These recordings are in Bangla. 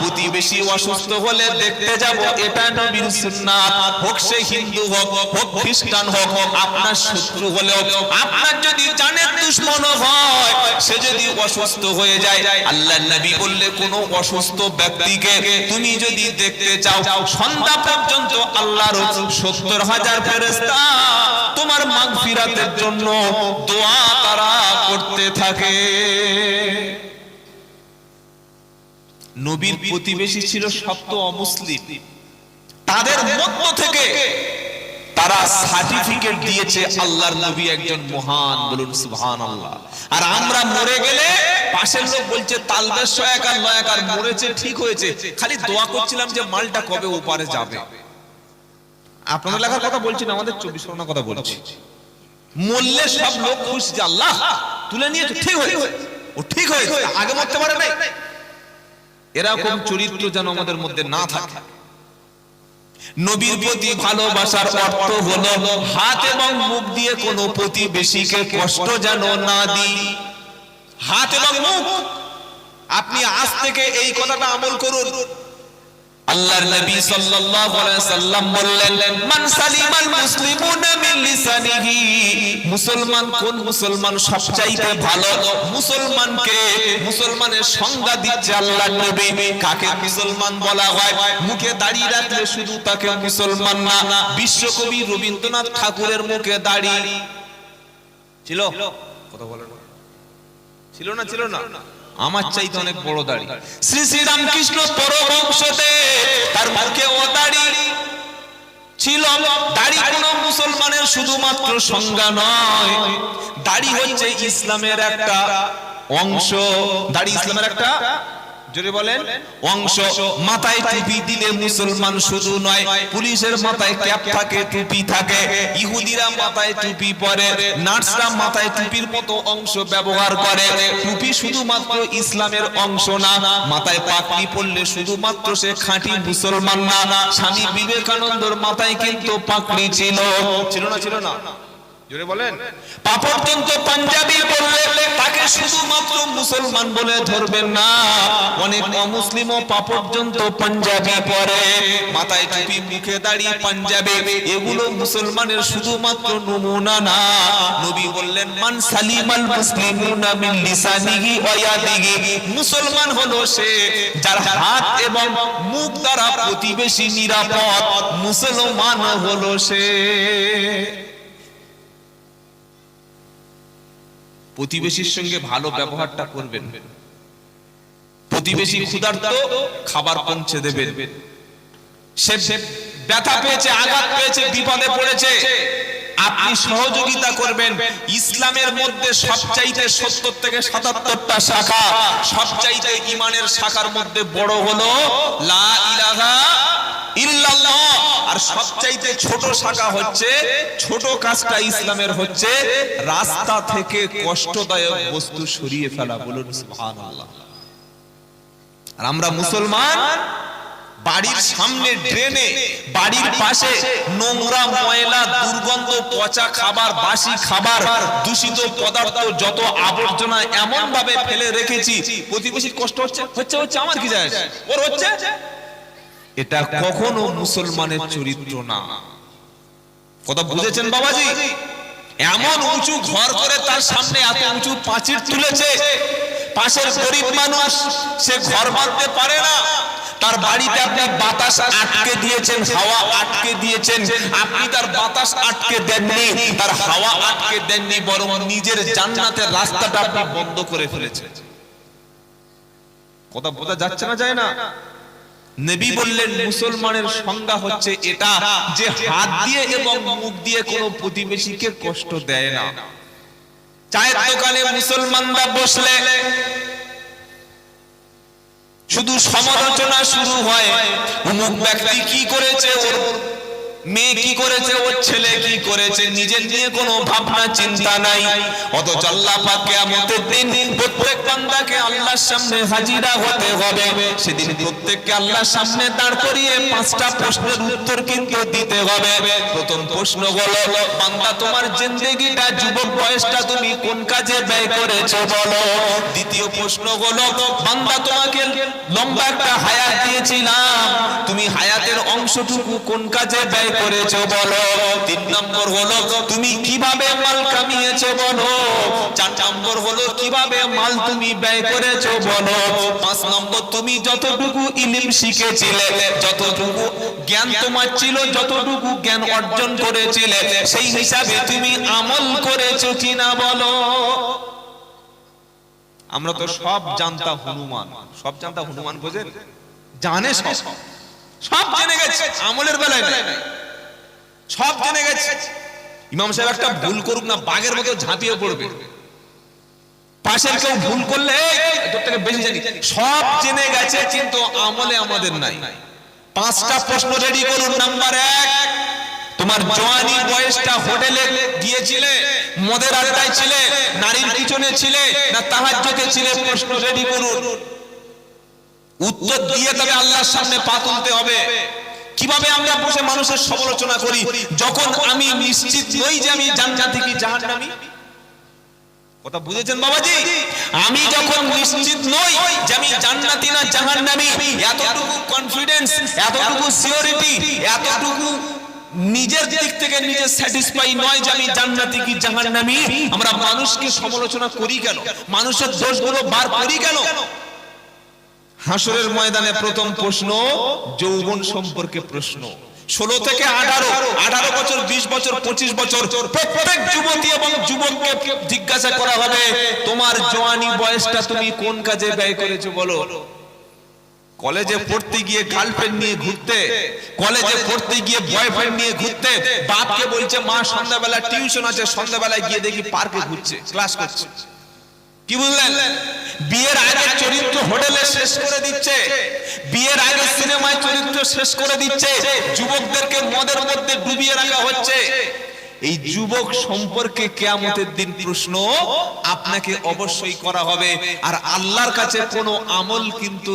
প্রতিবেশী অসুস্থ হলে দেখতে যাব, এটা নবীর সুন্নাত। হোক সে হিন্দু হোক হোক খ্রিস্টান হোক, আপনার শত্রু হলেও, আপনার যদি দুশ্মন হয়, সে যদি অসুস্থ হয়ে যায় আল্লাহ নবী বললে কোন অসুস্থ ব্যক্তিকে তুমি যদি দেখতে চাও, সন্ধ্যা পর্যন্ত আল্লাহর সত্তর হাজার ফেরেস্তা তোমার মাগফিরাতের জন্য দোয়া তারা করতে থাকে। নবীর প্রতিবেশী ছিল সপ্ত অমুসলিম। তাদের মধ্য থেকে তারা সার্টিফিকেট দিয়েছে আল্লাহর নবী একজন মহান, বলুন আল্লাহ আর আমরা মরে গেলে পাশের লোক বলছে তালবেশ এক আর নয় আর মরেছে, ঠিক হয়েছে। খালি দোয়া করছিলাম যে মালটা কবে ওপারে যাবে। আপনাদের লেখার কথা বলছি না, আমাদের চব্বিশ কথা বলছি। মরলে সব লোক খুশি আল্লাহ, তুলে নিয়েছে, ঠিক হয়েছে। ও ঠিক হয়েছে, আগে মরতে পারে নাই। এরকম চরিত্র যেন আমাদের মধ্যে না থাকে। নবীর প্রতি ভালোবাসার অর্থ হলো হাত এবং মুখ দিয়ে কোনো প্রতিবেশীকে কষ্ট যেন না দিই। হাত এবং মুখ। আপনি আজ থেকে এই কথাটা আমল করুন। আল্লাহর নবী সাল্লাল্লাহু আলাইহি সাল্লাম বললেন, মান সালিমাল মুসলিমুনা মিন লিসানিহি। মুসলমান কোন মুসলমান সবচাইতে ভালো? মুসলমানকে মুসলমানের সংজ্ঞা দিচ্ছে আল্লাহর নবী। কাকে মুসলমান বলা হয়? মুখে দাড়ি রাখলে শুধু তাকে মুসলমান না, বিশ্বকবি রবীন্দ্রনাথ ঠাকুরের মুখে দাড়ি। ছিল? কথা বলেন ছিল না ছিল না? আমার চাইতে অনেক বড় দাড়ি। শ্রী শ্রী রামকৃষ্ণ পরবংশতে তার মুখে ও দাড়ি। ছিল দাড়ি কোন মুসলমানের শুধুমাত্র সংজ্ঞা নয়। দাড়ি হচ্ছে ইসলামের একটা অংশ। দাড়ি ইসলামের একটা জোরে বলেন। অংশ মাথায় টুপি দিলে মুসলমান শুধু নয় পুলিশের মাথায় ক্যাপ থাকে টুপি থাকে। ইহুদিরা মাথায় টুপি পরে নার্সরা মাথায় টুপির মতো অংশ ব্যবহার করে। টুপি শুধুমাত্র ইসলামের অংশ না মাথায় পাগড়ি পড়লে শুধুমাত্র সে খাঁটি মুসলমান না। স্বামী বিবেকানন্দর মাথায় কিন্তু পাগড়ি ছিল। ছিল না ছিল না। মুসলমান মুসলমানের শুধুমাত্র নমুনা না। নবী বললেন, মান সালিমাল মিন মুসলমান হলো সে যার হাত এবং মুখ দ্বারা প্রতিবেশী নিরাপদ। মুসলমান হলো সে। প্রতিবেশীর সঙ্গে ভালো ব্যবহারটা করবেন। প্রতিবেশী ক্ষুধার্ত খাবার পৌঁছে দেবেন। সে সে ব্যথা পেয়েছে আঘাত পেয়েছে বিপদে পড়েছে। আপনি সহযোগিতা করবেন। ইসলামের মধ্যে সবচাইতে সত্তর থেকে সাতাত্তরটা শাখা। সবচাইতে ইমানের শাখার মধ্যে বড় হলো লা ইলাহা আর সবচাইতে ছোট শাখা হচ্ছে, ছোট কাজটা ইসলামের হচ্ছে, রাস্তা থেকে কষ্টদায়ক বস্তু সরিয়ে ফেলা, বলুন আর আমরা মুসলমান, বাড়ির সামনে বাড়ির পাশে নোংরা ময়লা, দুর্গন্ধ, পচা খাবার, বাসি খাবার, দূষিত পদার্থ, যত আবর্জনা এমন ভাবে ফেলে রেখেছি, প্রতিবেশীর কষ্ট হচ্ছে হচ্ছে হচ্ছে, আমার কি যায়? ওর হচ্ছে? এটা কখনো মুসলমানের চরিত্র না। কথা বুঝেছেন বাবাজি? এমন উঁচু ঘর করে তার সামনে এত উঁচু পাঁচির তুলেছে, পাশের গরিব মানুষ সে ঘর বাঁধতে পারে না। তার বাড়িতে আপনি বাতাস আটকে দিয়েছেন, হাওয়া আটকে দিয়েছেন। আপনি তার বাতাস আটকে দেননি, তার হাওয়া আটকে দেননি, বরং নিজের জান্নাতের রাস্তাটা আপনি বন্ধ করে ফেলেছেন। কথা বোঝা যাচ্ছে না যায় না? নবী বললেন মুসলমানের সংজ্ঞা হচ্ছে এটা যে হাত দিয়ে এবং মুখ দিয়ে কোনো প্রতিবেশীকে কষ্ট দেয় না। চায়ের দোকানে মুসলমানরা বসলে শুধু সমালোচনা শুরু হয় অমুক ব্যক্তি কি করেছে ওর? মেয়ে কি করেছে? ওর ছেলে কি করেছে? নিজের নিয়ে কোনো ভাবনা, চিন্তা নাই। দিন প্রত্যেক বান্দাকে আল্লাহর সামনে হাজিরা হতে হবে। সেদিন প্রত্যেককে আল্লাহর সামনে দাঁড় করিয়ে পাঁচটা প্রশ্নের উত্তর কিন্তু দিতে হবে। প্রথম প্রশ্ন বান্দা তোমার যুবক বয়সটা তুমি কোন কাজে ব্যয় করেছ বলো? দ্বিতীয় প্রশ্ন হলো, বান্দা তোমাকে লম্বা একটা হায়াত দিয়েছিলাম। তুমি হায়াতের অংশটুকু কোন কাজে ব্যয় করেছ বলো? তিন নম্বর হলো, তুমি কীভাবে মাল কামিয়েছো বলো? চার নম্বর হলো, কীভাবে মাল তুমি ব্যয় করেছ বলো? পাঁচ নম্বর, তুমি যতটুকু ইলিম শিখেছিলে, যতটুকু জ্ঞান তোমার ছিল, যতটুকু জ্ঞান অর্জন করেছিলে, সেই হিসাবে তুমি আমল করেছ কিনা বলো? আমরা তো সব জানতা হনুমান। সব জানতা হনুমান বোঝেন জানে সব। সব জেনে গেছে। আমলের বেলায় নাই। সব জেনে গেছে। ইমাম সাহেব একটা ভুল করুক না বাঘের মতো ঝাঁপিয়ে পড়বে। পাশের কেউ ভুল করলে "এই, তোর থেকে বেশি জানি। সব জেনে গেছে কিন্তু আমলে আমাদের নাই। পাঁচটা প্রশ্ন রেডি করুন নাম্বার এক। তোমার জওয়ানি বয়সটা হোটেলে গিয়েছিলে, মদের আড্ডায় ছিলে, নারীর পিছনে ছিলে, না তাহাজ্জুদে ছিলে? প্রশ্ন রেডি করুন। উত্তর দিয়ে তবে আল্লাহর সামনে পা তুলতে হবে। কীভাবে আমরা বসে মানুষের সমালোচনা করি? যখন আমি নিশ্চিত নই যে আমি জান্নাতি কি জাহান্নামী। কথা বুঝেছেন বাবাজি? আমি যখন নিশ্চিত নই যে আমি জান্নাতি না জাহান্নামী, এতটুকু কনফিডেন্স এতটুকু সিওরিটি এতটুকু নিজের দিক থেকে নিজে স্যাটিসফাই নয় যে আমি জান্নাতি কি জাহান্নামী? আমরা মানুষকে সমালোচনা করি কেন? মানুষের দোষগুলো বার করি কেন? হাসরের ময়দানে প্রথম প্রশ্ন, যৌবন সম্পর্কে প্রশ্ন। ষোলো থেকে আঠারো আঠারো বছর, বিশ বছর, পঁচিশ বছর, প্রত্যেক যুবতী এবং যুবককে জিজ্ঞাসা করা হবে, তোমার জোয়ানি বয়সটা তুমি কোন কাজে ব্যয় করেছ? বলো। কলেজে পড়তে গিয়ে গার্লফ্রেন্ড নিয়ে ঘুরতে কলেজে পড়তে গিয়ে বয়ফ্রেন্ড নিয়ে ঘুরতে বাপকে বলছে মা সন্ধ্যাবেলা টিউশন আছে সন্ধ্যাবেলায় গিয়ে দেখি পার্কে ঘুরছে ক্লাস করছে। কি বুঝলেন? বিয়ের আগে চরিত্র হোটেলে শেষ করে দিচ্ছে। বিয়ের আগে সিনেমায় চরিত্র শেষ করে দিচ্ছে। যুবকদেরকে মদের মধ্যে ডুবিয়ে রাখা হচ্ছে। এই যুবক সম্পর্কে কেয়ামতের দিন প্রশ্ন আপনাকে অবশ্যই করা হবে। আর আল্লাহর কাছে কোনো আমল কিন্তু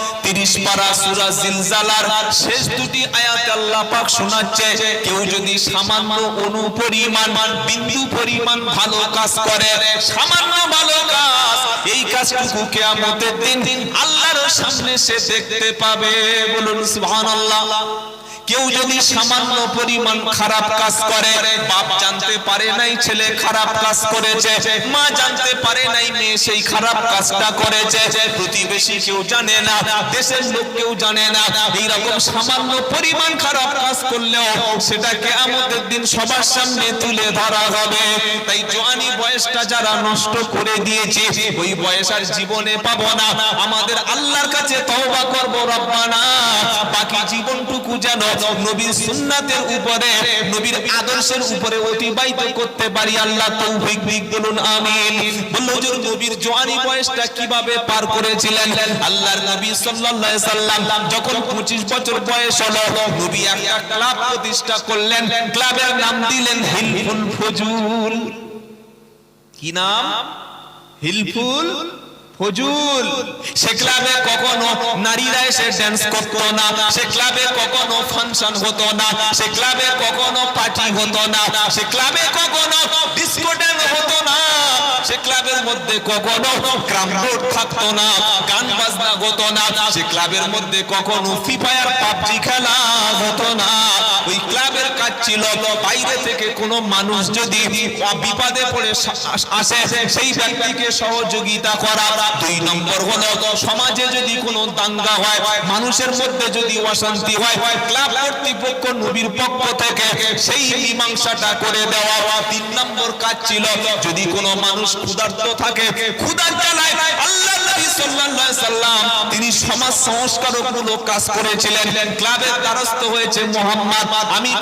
উনিশ পারা সুরা জিলজালার শেষ দুটি আয়াত আল্লাহ পাক শোনাচ্ছে। কেউ যদি সামান্য অনু পরিমাণ বিন্দু পরিমাণ ভালো কাজ করে, সামান্য ভালো কাজ, এই কাজটুকু কেয়ামতের দিন আল্লাহর সামনে সে দেখতে পাবে। বলুন, সুবহানাল্লাহ। কেউ যদি সামান্য পরিমাণ খারাপ কাজ করে, বাপ জানতে পারে নাই, ছেলে খারাপ কাজ করেছে, মা জানতে পারে নাই, মেয়ে সেই খারাপ কাজটা করেছে, প্রতিবেশী কেউ জানে না, দেশের লোক কেউ জানে না, এইরকম সামান্য পরিমাণ খারাপ কাজ করলেও সেটাকে আমাদের দিন সবার সামনে তুলে ধরা হবে। তাই জোয়ানি বয়সটা যারা নষ্ট করে দিয়েছে, ওই বয়স আর জীবনে পাবো না। আমাদের আল্লাহর কাছে তওবা করব, রব্বানা। বাকি জীবনটুকু যেন নবীর সুন্নাতের উপরে, নবীর আদর্শের উপরে অতিবাহিত করতে পারি। আল্লাহ তৌফিক দিক, বলুন আমিন। যে নবীর জওয়ানি বয়সটা কীভাবে পার করেছিলেন? আল্লাহর নবী সাল্লাল্লাহু সাল্লাম যখন 25 বছর বয়স হলো, নবী একটা ক্লাব প্রতিষ্ঠা করলেন। ক্লাবের নাম দিলেন হিলফুল ফজুল। কি নাম? হিলফুল ফজুল সে ক্লাবে কখনো নারীরা এসে ড্যান্স করতো না, সে ক্লাবে কখনো ফাংশন হতো না, সে ক্লাবে কখনো পার্টি হতো না, সে ক্লাবে কখনো ডিস্কো হতো না, সে ক্লাবের মধ্যে কখনো ক্রাম বোর্ড থাকতো না, গান বাজনা হতো না, সে ক্লাবের মধ্যে কখনো ফ্রি ফায়ার পাবজি খেলা হতো না। ওই ক্লাবের কাজ ছিল বাইরে থেকে কোনো মানুষ যদি বিপদে পড়ে আসে, সেই ব্যক্তিকে সহযোগিতা করা। দুই নম্বর হলো সমাজে যদি কোনো দাঙ্গা হয়, মানুষের মধ্যে যদি অশান্তি হয়, ক্লাব কর্তৃপক্ষ নবীর পক্ষ থেকে সেই মীমাংসাটা করে দেওয়া। তিন নম্বর কাজ ছিল, যদি কোনো মানুষ ক্ষুধার্ত থাকে, ক্ষুধার জ্বালায় আল্লাহ তিনি সমাজ কাজ করেছিলেন। ক্লাবের দ্বারস্থ হয়েছে মোহাম্মদ। আমি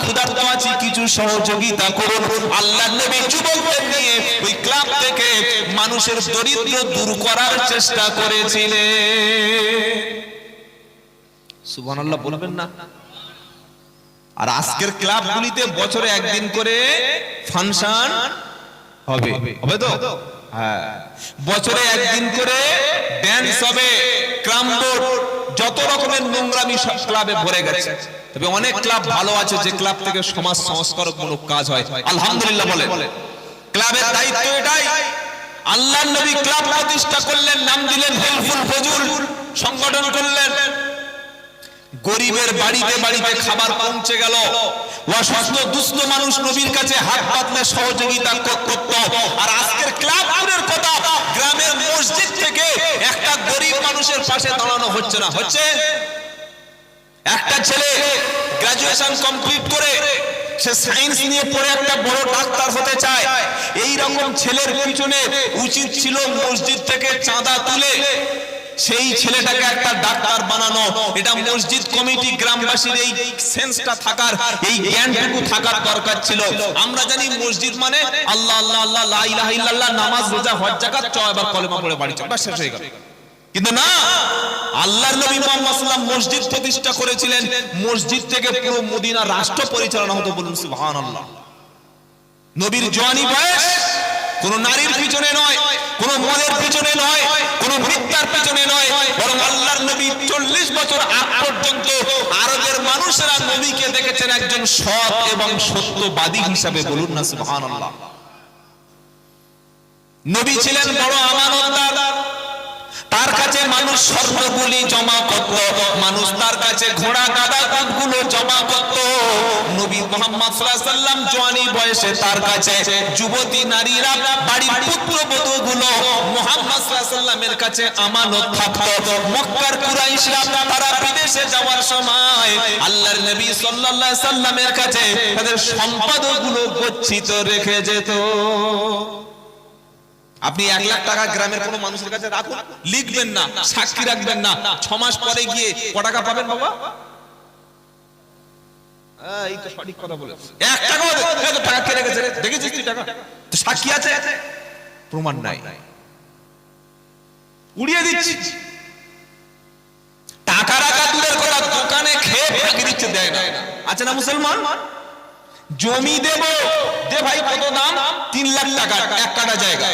আছি, কিছু সহযোগিতা করুন। নবী যুবকদের নিয়ে ওই ক্লাব থেকে মানুষের দরিদ্র দূর করার চেষ্টা করেছিলেন। সুবহানাল্লাহ, বলবেন না? আর আজকের ক্লাবগুলিতে বছরে একদিন করে ফাংশন হবে। হবে তো? হ্যাঁ। বছরে একদিন করে ড্যান্স হবে ক্রামবোর্ড যত রকমের নোংরামি ক্লাবে ভরে গেছে। তবে অনেক ক্লাব ভালো আছে যে ক্লাব থেকে সমাজ সংস্কারকমূলক কাজ হয়। আলহামদুলিল্লাহ বলে ক্লাবের দায়িত্ব এটাই। আল্লাহ নবী ক্লাব প্রতিষ্ঠা করলেন নাম দিলেন হেলফুল ফজুল। সংগঠন করলেন। গরিবের বাড়িতে বাড়িতে খাবার পৌঁছে গেল। অসুস্থ দুস্থ মানুষ নবীর কাছে হাত পাতলে সহযোগিতা কর- করত। আর আজকের ক্লাবগুলোর কথা গ্রামের মসজিদ থেকে একটা গরিব মানুষের পাশে দাঁড়ানো হচ্ছে না। হচ্ছে? একটা ছেলে গ্রাজুয়েশন কমপ্লিট করে সে সায়েন্স নিয়ে পড়ে একটা বড় ডাক্তার হতে চায়। এই রকম ছেলের পিছনে উচিত ছিল মসজিদ থেকে চাঁদা তুলে। সেই ছেলেটাকে একটা ডাক্তার বানানো। এটা মসজিদ কমিটি গ্রামবাসীর এই সেন্সটা থাকার এই জ্ঞানটুকু থাকার দরকার ছিল। আমরা জানি মসজিদ মানে আল্লাহ আল্লাহ আল্লাহ লা ইলাহা ইল্লাল্লাহ নামাজ রোজা হজ যাকাত চ এবার কলেমা পড়ে বাড়ি চল শেষ হয়ে গেল। কিন্তু না আল্লাহর নবী মুহাম্মদ সাল্লাম মসজিদ প্রতিষ্ঠা করেছিলেন। মসজিদ থেকে পুরো মদিনা রাষ্ট্র পরিচালনা হতো বলুন সুবহানাল্লাহ। নবীর জওয়ানি বয়স কোন নারীর পিছনে নয়, কোন মদের পিছনে নয়, কোন মিথ্যার পিছনে নয়, বরং আল্লাহর নবী চল্লিশ বছর আগ পর্যন্ত আরবের মানুষেরা নবীকে দেখেছেন একজন সৎ এবং সত্যবাদী হিসাবে বলুন না, সুবহানাল্লাহ। নবী ছিলেন বড় আমানতদার। তার কাছে মানুষ স্বর্ণগুলি জমা করত, মানুষ তার কাছে ঘোড়া গাদা গুলো জমা করত। মোহাম্মদ সাল্লাম জওয়ানি বয়সে তার কাছে যুবতী নারীরা বাড়ির পুত্রবধূ গুলো মোহাম্মদ সাল্লামের কাছে আমানত থাকত। মক্কার কুরাইশরা তারা বিদেশে যাওয়ার সময় আল্লাহর নবী সাল্লাল্লাহু সাল্লামের কাছে তাদের সম্পদগুলো গচ্ছিত রেখে যেত। আপনি এক লাখ টাকা গ্রামের কোনো মানুষের কাছে রাখুন, লিখবেন না, সাক্ষী রাখবেন না। ছ মাস পরে গিয়ে ক টাকা পাবেন বাবা? না। আছে না মুসলমান? জমি দেব, দে ভাই, কত দাম? তিন লাখ টাকা, এক কাটা জায়গা।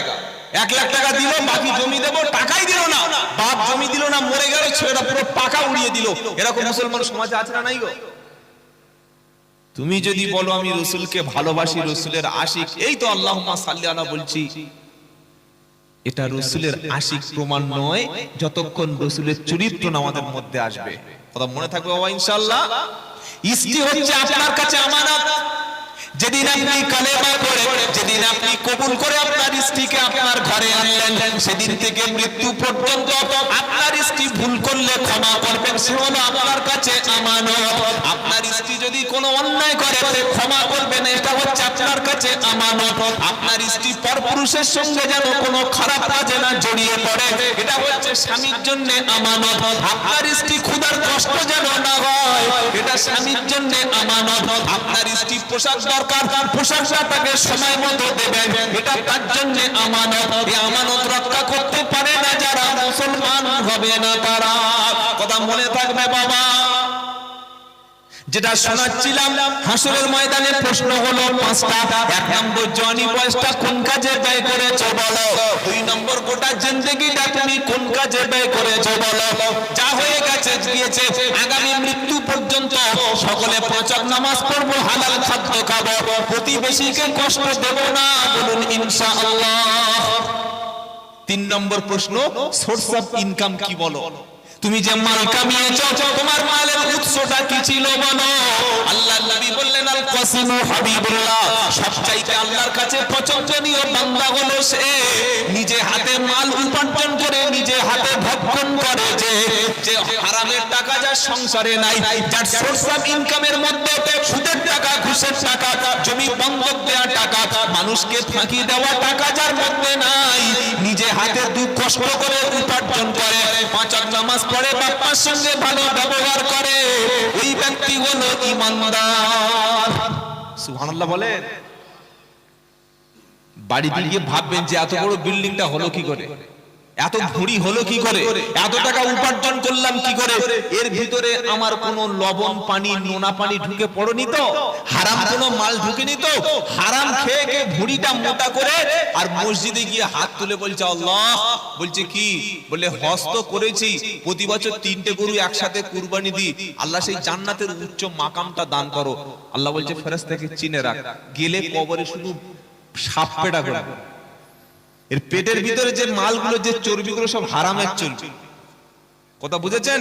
এক লাখ টাকা দিল, বাকি জমি দেব, টাকাই দিল না। বাপ জমি দিল না, মরে গেল, ছেলেটা পুরো পাকা উড়িয়ে দিল। এরকম মুসলমান সমাজে আছে না নাই গো? তুমি যদি বলো আমি রসুলকে ভালোবাসি, রসুলের আশিক, এই তো আল্লাহ সাল্লানা বলছি। এটা রসুলের আশিক প্রমাণ নয়, যতক্ষণ রসুলের চরিত্র আমাদের মধ্যে আসবে। কথা মনে থাকবে বাবা ইনশাল্লাহ ইস্তি হচ্ছে আপনার কাছে আমানত। যেদিন আপনি কালেমা করে যেদিন আপনি কবুল করে আপনার স্ত্রীকে আপনার ঘরে আনলেন, সেদিন থেকে মৃত্যু পর্যন্ত আপনার স্ত্রী ভুল করলে ক্ষমা করবেন, সে হলো আপনার কাছে আমানত। আপনার স্ত্রী যদি কোনো অন্যায় করে ক্ষমা করবেন এটা হচ্ছে আপনার কাছে আমানত। আপনার স্ত্রী পরপুরুষের সঙ্গে যেন কোনো খারাপ কাজে না জড়িয়ে পড়ে, এটা হচ্ছে স্বামীর জন্য আমানত। আপনার স্ত্রী ক্ষুধার কষ্ট যেন না হয়, এটা স্বামীর জন্য আমানত। আপনার স্ত্রী পোশাক দরকার পোশাকটা তাকে সময় মতো দেবেন এটা তার জন্য আমানত। এই আমানত রক্ষা করতে পারে না যারা মুসলমান হবে না তারা। কথা মনে থাকবে বাবা। যেটা শোনাচ্ছিলাম, হাসরের ময়দানে প্রশ্ন হলো পাঁচটা। এক নম্বর জনি বয়সটা কোন কাজে ব্যয় করেছ বলো? দুই নম্বর গোটা জিন্দগিটা তুমি কোন কাজে ব্যয় করেছ বলো? যা হয়ে গেছে, গিয়েছে। আগামী মৃত্যু পর্যন্ত সকলে পাঁচক নামাজ পড়ব, হালাল খাদ্য খাব। প্রতিবেশীকে কষ্ট দেব না, বলুন ইনশাআল্লাহ। তিন নম্বর প্রশ্ন সোর্স অফ ইনকাম কি বলো? তুমি যে মাল কামিয়েছো, তোমার মালের উৎসটা কি ছিল বলো? আল্লাহ নবী বললেন আল কাসিমু হাবিবুল্লাহ, সবচাইতে আল্লাহর কাছে পছন্দনীয় বান্দা হলো সে। নিজে হাতে মাল উপার্জন করে, নিজে হাতে ভক্ষণ করে যে যে হারামের টাকা যার সংসারে নাই, যার সোর্স অফ ইনকামের মধ্যে সুদের টাকা, ঘুষের টাকা, জমি বন্ধক দেওয়া টাকা, মানুষকে ফাঁকি দেওয়া টাকা যার মধ্যে নাই, নিজে হাতে দুঃখ কষ্ট করে উপার্জন করে, পাঁচ নামাজ পড়ে বাপ্পার সঙ্গে ভালো ব্যবহার করে ওই ব্যক্তি হলো ইমানদার। সুবহানাল্লাহ বলেন। বাড়ি গিয়ে ভাববেন যে এত বড় বিল্ডিংটা হলো কি করে? এত ভুড়ি হলো কি করে? এত টাকা উপার্জন করলাম কি করে? এর ভিতরে আমার কোনো লবণ পানি, নোনা পানি ঢুকে পড়নি তো? হারাম কোনো মাল ঢুকেনি তো? হারাম খেয়ে খেয়ে ভুড়িটা মোটা করে আর মসজিদে গিয়ে হাত তুলে বলছে, আল্লাহ। বলছে, কি? বলে হস্ত করেছি। প্রতি বছর তিনটে গরু একসাথে কুরবানি দি আল্লাহ সেই জান্নাতের উচ্চ মাকামটা দান করো। আল্লাহ বলছে, ফেরেশতাকে চিনে রাখ। গেলে কবরে শুধু সাপ পেটা করে এর পেটের ভিতরে যে মালগুলো, যে চর্বিগুলো সব হারামের চর্বি। কথা বুঝেছেন?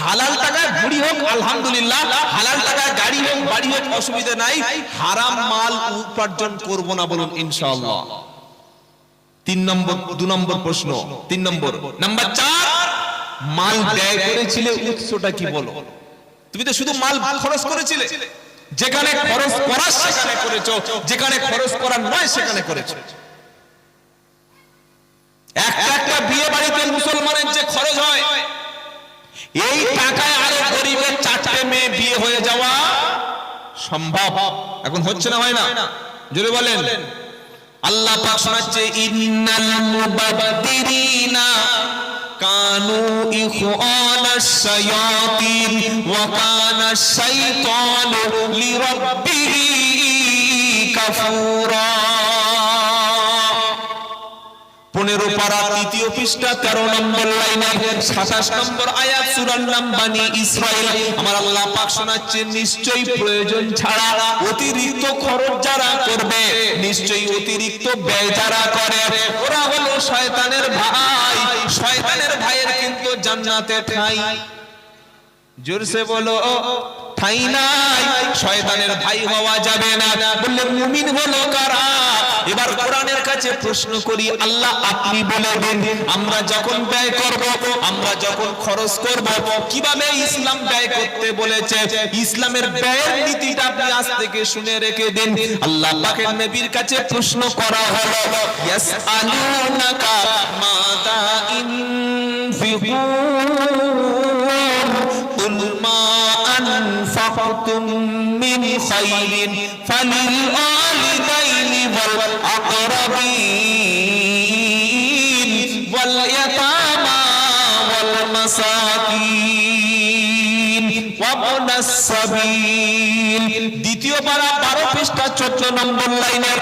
হালাল টাকায় বুড়ি হোক, আলহামদুলিল্লাহ। হালাল টাকায় গাড়ি হোক, বাড়ি হোক, অসুবিধা নাই। হারাম মাল উপার্জন করব না বলুন, ইনশাআল্লাহ। তিন নম্বর, দু নম্বর প্রশ্ন। তিন নম্বর। নাম্বার চার, মাল ব্যয় করেছিলে উৎসটা কি বলো? তুমি তো শুধু মাল খরচ করেছিলে। যেখানে খরচ করার সেখানে করেছ। যেখানে খরচ করার নয়, সেখানে করেছ। একটা বিয়ে বাড়িতে মুসলমানের যে খরচ হয়, এই টাকায় আরও গরিবের চারটে মেয়ে বিয়ে হয়ে যাওয়া সম্ভব। এখন হচ্ছে না, হয় না? জোরে বলেন। আল্লাহ কানু কাফুরা। পনেরো পারা তৃতীয় পৃষ্ঠা, তেরো নম্বর লাইনে, সাতাশ নম্বর আয়াত সুরার নাম বানি ইসরায়েল। আমার আল্লাহ পাক শোনাচ্ছে নিশ্চয়ই প্রয়োজন ছাড়া অতিরিক্ত খরচ যারা করবে, নিশ্চয়ই অতিরিক্ত ব্যয় যারা করে। ওরা হলো শয়তানের ভাই, শয়তানের ভাইয়ের কিন্তু জান্নাতে ঠাই জোরসে বলো ঠাই নাই, শয়তানের ভাই হওয়া যাবে না। মুমিন হলো কারা? এবার কোরআনের কাছে প্রশ্ন করি, আল্লাহ আপনি বলে দিন, আমরা যখন ব্যয় করব, আমরা যখন খরচ করব, কীভাবে ইসলাম ব্যয় করতে বলেছে? ইসলামের ব্যয়ের নীতিটা আপনি আজ থেকে শুনে রেখে দিন। আল্লাহ পাকের নবীর কাছে প্রশ্ন করা হলো, ইয়াসআলুনাকা মাতা ইনফিকুন أنفقتم من خير فللوالدين والأقربين واليتامى والمساكين وابن السبيل দ্বিতীয় পারা বারো পৃষ্ঠা চোদ্দ নম্বর লাইনের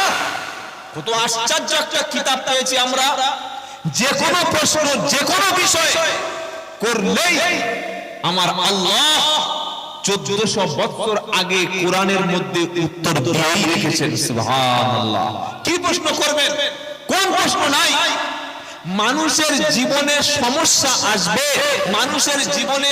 কত আশ্চর্য একটা কিতাব পেয়েছি আমরা। যে কোনো প্রশ্ন যে কোনো বিষয় করলেই আমার আল্লাহ চোদ্দশো বছর আগে কোরআনের মধ্যে উত্তর দিয়েই রেখেছেন কি প্রশ্ন করবেন? কোন প্রশ্ন নাই? মানুষের জীবনে সমস্যা আসবে, মানুষের জীবনে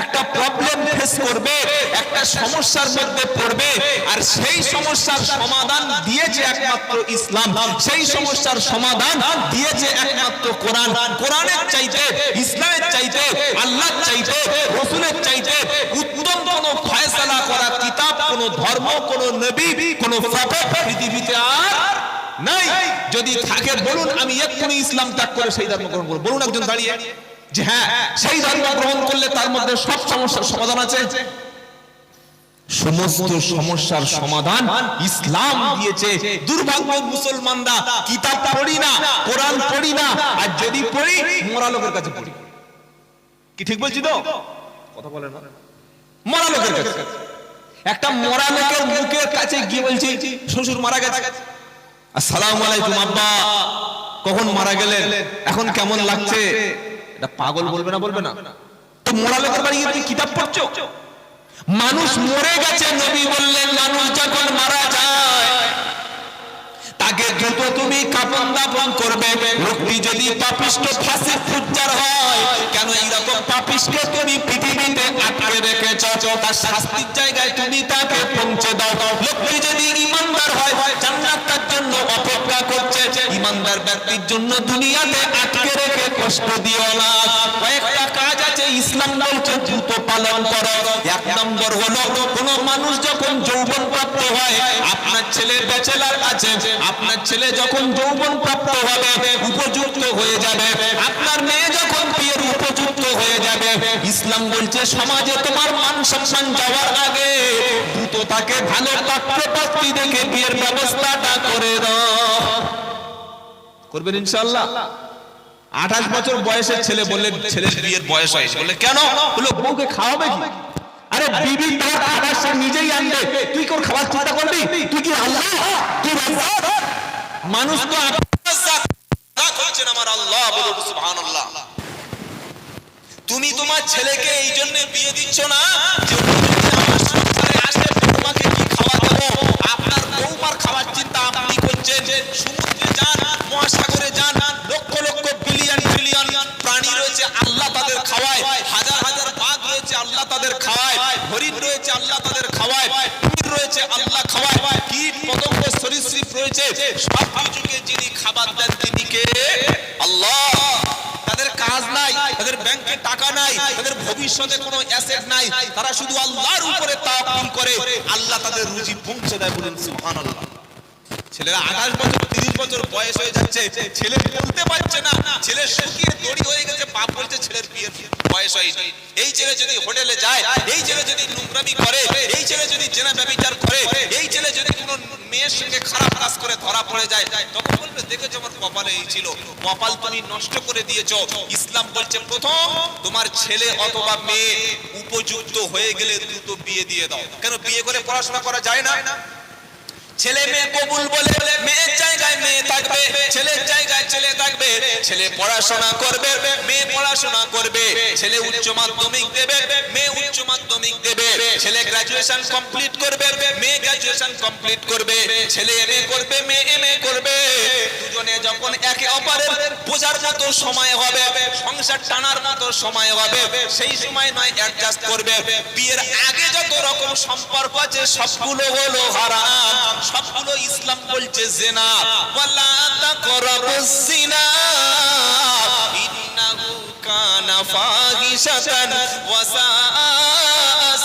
একটা প্রবলেম ফেস করবে, একটা সমস্যার মধ্যে পড়বে, আর সেই সমস্যার সমাধান দিয়েছে একমাত্র ইসলাম। সেই সমস্যার সমাধান দিয়েছে একমাত্র কোরআন। কোরআনের চাইতে, ইসলামের চাইতে, আল্লাহর চাইতে, রসুলের চাইতে উত্তম কোন ফয়সালা করা কিতাব, কোন ধর্ম, কোন নবী, কোন পৃথিবীতে আর নাই। যদি থাকে, বলুন, আমি এক্ষুনি ইসলাম ত্যাগ করে সেই ধর্ম গ্রহণ করব। বলুন একজন দাঁড়িয়ে, যে হ্যাঁ সেই ধর্ম গ্রহণ করলে তার মধ্যে সব সমস্যার সমাধান আছে? সমস্ত সমস্যার সমাধান ইসলাম দিয়েছে। দুর্ভাগ্য মুসলমানরা কিতাব পড়ি না, কোরআন পড়ি না, আর যদি পড়ি, মরা লোকের কাছে পড়ি। কি ঠিক বলছি তো? কথা বলে না। মরা লোকের কাছে। একটা মরা লোকের মুখের কাছে গিয়ে বলছি, শ্বশুর মারা গেছে। আসসালামু আলাইকুম আব্বা। কখন মারা গেলেন? এখন কেমন লাগছে? এটা পাগল বলবে না বলবে না। তো মোরা লোকের বাড়ি গিয়ে তুমি কিতাব পড়ছো? মানুষ মরে গেছে নবী বললেন মানুষ যখন মারা যায় তাকে দ্রুত তুমি কাপন দাপন করবে। লোকটি যদি পাপিষ্ট ফাঁসি ফুজ্জার হয়, কেন এইরকম পাপিষ্টকে তুমি পৃথিবীতে আটকে রেখেছ? তার শাস্তির জায়গায় তুমি তাকে পৌঁছে দাও। লোকটি যদি ইমানদার হয়, জান্নাত তার জন্য অপেক্ষা করছে। ইমানদার ব্যক্তির জন্য দুনিয়াতে আটকে রেখে কষ্ট দিও না। কয়েকটা কাজ আছে, ইসলাম বলছে দ্রুত পালন করো। এক নম্বর হলো, কোন মানুষ যখন প্রাপ্ত হয়, আপনার ছেলে ব্যাচেলার আপনার ছেলে যখন যৌবন প্রাপ্ত হবে, উপযুক্ত হয়ে যাবে। আপনার মেয়ে যখন বিয়ের উপযুক্ত হয়ে যাবে, ইসলাম বলছে, সমাজে তোমার মান সম্মান যাওয়ার আগে দ্রুত তাকে ভালো পাত্র পাত্রী দেখে বিয়ের ব্যবস্থাটা করে করবেন ইনশাআল্লাহ। আঠাশ বছর বয়সের ছেলে বললে, ছেলের বিয়ের বয়স হয়েছে বললে, কেন? বলল, বউকে খাওয়াবে কি? আরে বিবি তার খাবার সে নিজেই আনবে। তুই কোন খাবার চিন্তা করবি? তুই কি আল্লাহ? তুই মানুষ তো আমার আল্লাহ বলুন সুবহানাল্লাহ। তুমি তোমার ছেলেকে এই জন্য বিয়ে দিচ্ছ না যে আমার সংসারে আসে তোমাকে কি খাওয়া দেবো? আপনার বৌমার খাওয়ার চিন্তা আপনি করছেন। সমুদ্রে যান মহাসাগরে যান লক্ষ লক্ষ বিলিয়ন বিলিয়ন প্রাণী রয়েছে আল্লাহ তাদের খাওয়ায় হাজার হাজার বাঘ রয়েছে আল্লাহ তাদের খাওয়ায় হরিণ রয়েছে আল্লাহ তাদের খাওয়ায়, কুমির রয়েছে আল্লাহ খাওয়ায়, কীট, পতঙ্গ, সরীসৃপ রয়েছে, সব কিছুকে যিনি খাবার দেন তিনি কে? আল্লাহ। তাদের কাজ নাই, তাদের ব্যাংকে টাকা নাই, তাদের ভবিষ্যতে কোনো অ্যাসেট নাই। তারা শুধু আল্লাহর উপরে তাওয়াক্কুল করে, আল্লাহ তাদের রুজি পৌঁছে দেয় বলেন সুবহানাল্লাহ। ছেলেরা আঠাশ বছর, তিরিশ বছর বয়স হয়ে যাচ্ছে, ছেলে বলতে পারছে না। ছেলে শুকিয়ে দড়ি হয়ে গেছে বাপ বলছে ছেলের বিয়ের বয়স হয়নি। এই ছেলে যদি হোটেলে যায়, এই ছেলে যদি নোংরামি করে, এই ছেলে যদি জেনা ব্যবচার করে, এই ছেলে যদি কোনো মেয়ের সঙ্গে খারাপ কাজ করে ধরা পড়ে যায়, তখন বলবে দেখেছ আমার কপালে এই ছিল। কপাল তুমি নষ্ট করে দিয়েছ। ইসলাম বলছে, প্রথম তোমার ছেলে অথবা মেয়ে উপযুক্ত হয়ে গেলে দ্রুত বিয়ে দিয়ে দাও। কেন বিয়ে করে পড়াশোনা করা যায় না? ছেলে মেয়ে কবুল বলে মেয়ের জায়গায় মেয়ে থাকবে, ছেলের জায়গায় ছেলে থাকবে, ছেলে পড়াশোনা করবে, মেয়ে পড়াশোনা করবে, ছেলে উচ্চ মাধ্যমিক দেবে, মেয়ে উচ্চ মাধ্যমিক দেবে, ছেলে গ্রাজুয়েশন কমপ্লিট করবে, মেয়ে গ্রাজুয়েশন কমপ্লিট করবে, ছেলে এমএ করবে, মেয়ে এমএ করবে। দুজনে যখন একে অপরের বোঝার মতো সময় হবে, সংসার টানার মতো সময় হবে, সেই সময় নয় অ্যাডজাস্ট করবে। বিয়ের আগে যত রকম সম্পর্ক আছে, সবগুলো হলো হারাম। সবগুলো ইসলাম বলছে জেনা। ওয়ালা তাকরাবুজ জিনা ইন্নাহু কানা ফাহিশাতান ওয়া সাআ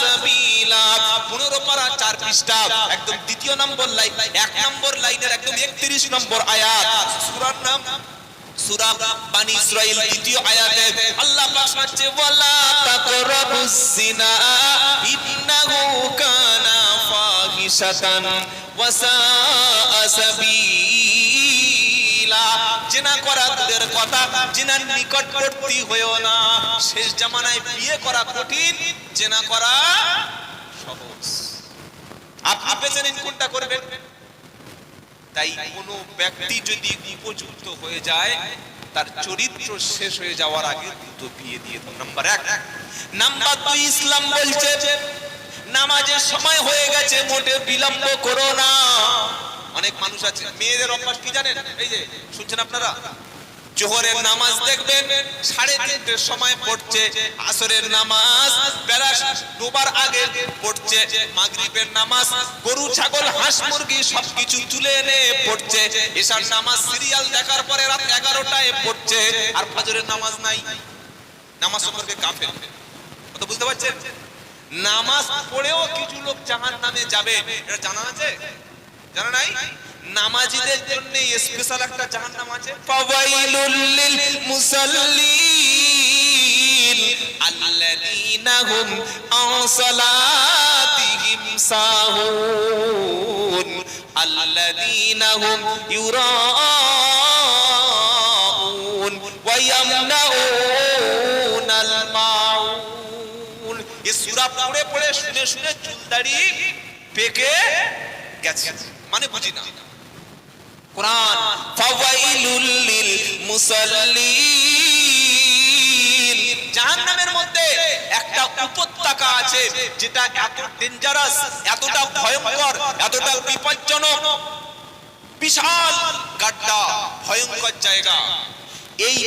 সাবিলা। 15 পারা 4 পৃষ্ঠা, একদম দ্বিতীয় নম্বর লাইন, এক নম্বর লাইনের একদম 31 নম্বর আয়াত। সূরার নাম সূরা বানি ইসরাইল দ্বিতীয় আয়াতে আল্লাহ পাক বলছে, ওয়ালা তাকরাবুজ জিনা ইন্নাহু কানা ফাহিশাতান ওয়া করা দূরের কথা, জেনার নিকটবর্তী হয়েও না। শেষ জামানায় বিয়ে করা কঠিন, জেনা করা সহজ। আপনি বেছে নিন কোনটা করবেন? তাই কোনো ব্যক্তি যদি উপযুক্ত হয়ে যায়, তার চরিত্র শেষ হয়ে যাওয়ার আগে দ্রুত বিয়ে দিয়ে দাও নাম্বার এক। নাম্বার দুই, ইসলাম বলছে নামাজের সময় হয়ে গেছে, মোটে বিলম্ব করো না। অনেক মানুষ আছে, মেয়েদের অভ্যাস কি জানেন? এই যে, শুনছেন আপনারা? জোহরের নামাজ দেখবেন, সাড়ে তিনটের সময় পড়ছে, আসরের নামাজ, বেলা ডোবার আগে পড়ছে, মাগরিবের নামাজ, গরু, ছাগল, হাঁস, মুরগি সবকিছু তুলে এনে পড়ছে এসার নামাজ সিরিয়াল দেখার পরে রাত এগারোটায় পড়ছে, আর ফজরের নামাজ নাই। নামাজ সম্পর্কে কাফের। কথা বুঝতে পারছেন? নামাজ পড়েও কিছু লোক জাহান নামে যাবে। এটা জানা আছে? জানা নাই? নামাজিদের জন্য স্পেশাল একটা জাহান্নাম আছে। ফাওয়াইলুল লিল মুসাল্লিন, আল্লাযীনা হুম আন সালাতিহিম সাহুন, আল্লাযীনা হুম ইউরাউন। শুনে শুনে চুলদাড়ি পেকে গেছে। মানে বুঝি না। কোরআন, ফাওয়াইলুল লিল মুসাল্লিন। জাহান্নামের মধ্যে একটা উপত্যকা আছে যেটা এত ডেঞ্জারাস এতটা ভয়ঙ্কর, এতটা বিপজ্জনক, বিশাল গাড্ডা, ভয়ঙ্কর জায়গা। এই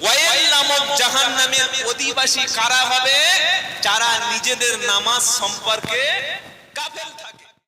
ওয়াইল নামক জাহান্নামের অধিবাসী কারা হবে? যারা নিজেদের নামাজ সম্পর্কে গাফেল